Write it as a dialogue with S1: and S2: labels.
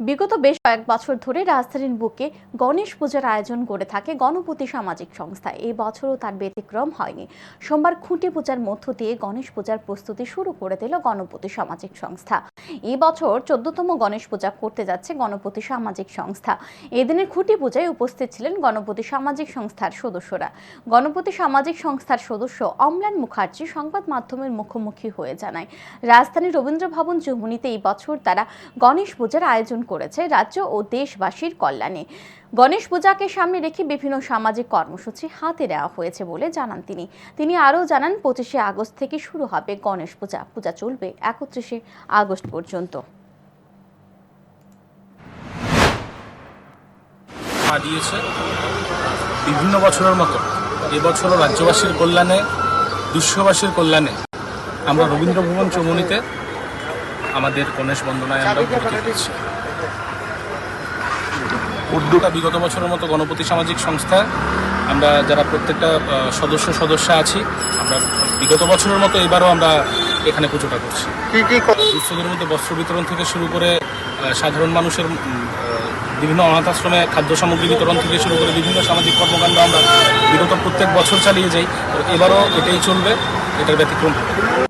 S1: বিগত বেশ কয়েক বছর ধরে রাজধানীর বুকে গণেশ পূজার আয়োজন করে থাকে গণপতি সামাজিক সংস্থা। এই বছরও তার ব্যতিক্রম হয়নি। সোমবার খুঁটি পূজার মধ্য দিয়ে গণেশ পূজার প্রস্তুতি শুরু করে দিল গণপতি সামাজিক সংস্থা। এই বছর চোদ্দতম গণেশ পূজা করতে যাচ্ছে গণপতি সামাজিক সংস্থা। এদিনের খুঁটি পূজায় উপস্থিত ছিলেন গণপতি সামাজিক সংস্থার সদস্যরা। গণপতি সামাজিক সংস্থার সদস্য অম্লান মুখার্জি সংবাদ মাধ্যমের মুখোমুখি হয়ে জানায়, রাজধানীর রবীন্দ্র ভবন চৌমুনিতে এই বছর তারা গণেশ পূজার আয়োজন করেছে রাজ্য ও দেশবাসীর কল্যাণে। গণেশ পূজাকে সামনে রেখে বিভিন্ন সামাজিক কর্মসূচি হাতে দেওয়া হয়েছে বলে জানান তিনি। তিনি আরও জানান, পঁচিশে আগস্ট থেকে শুরু হবে গণেশ পূজা। পূজা চলবে একত্রিশে আগস্ট পর্যন্ত।
S2: দিয়েছে বিভিন্ন বছরের মতো। এবছরও রাজ্যবাসীর কল্যাণে, বিশ্ববাসীর কল্যাণে আমরা রবীন্দ্র ভবন চৌমনিতে আমাদের গণেশ বন্দনায় আমরা উদ্যোগটা বিগত বছরের মতো গণপতি সামাজিক সংস্থা। আমরা যারা প্রত্যেকটা সদস্য সদস্য আছি আমরা বিগত বছরের মতো এবারও আমরা এখানে পুজোটা করছি।
S3: কি কি
S2: দুস্থদের মধ্যে বস্ত্র বিতরণ থেকে শুরু করে সাধারণ মানুষের বিভিন্ন অনাথ আশ্রমে খাদ্য সামগ্রী বিতরণ থেকে শুরু করে বিভিন্ন সামাজিক কর্মকাণ্ড আমরা বিগত প্রত্যেক বছর চালিয়ে যাই। এবারও এটাই চলবে এটার ব্যতিক্রম হবে।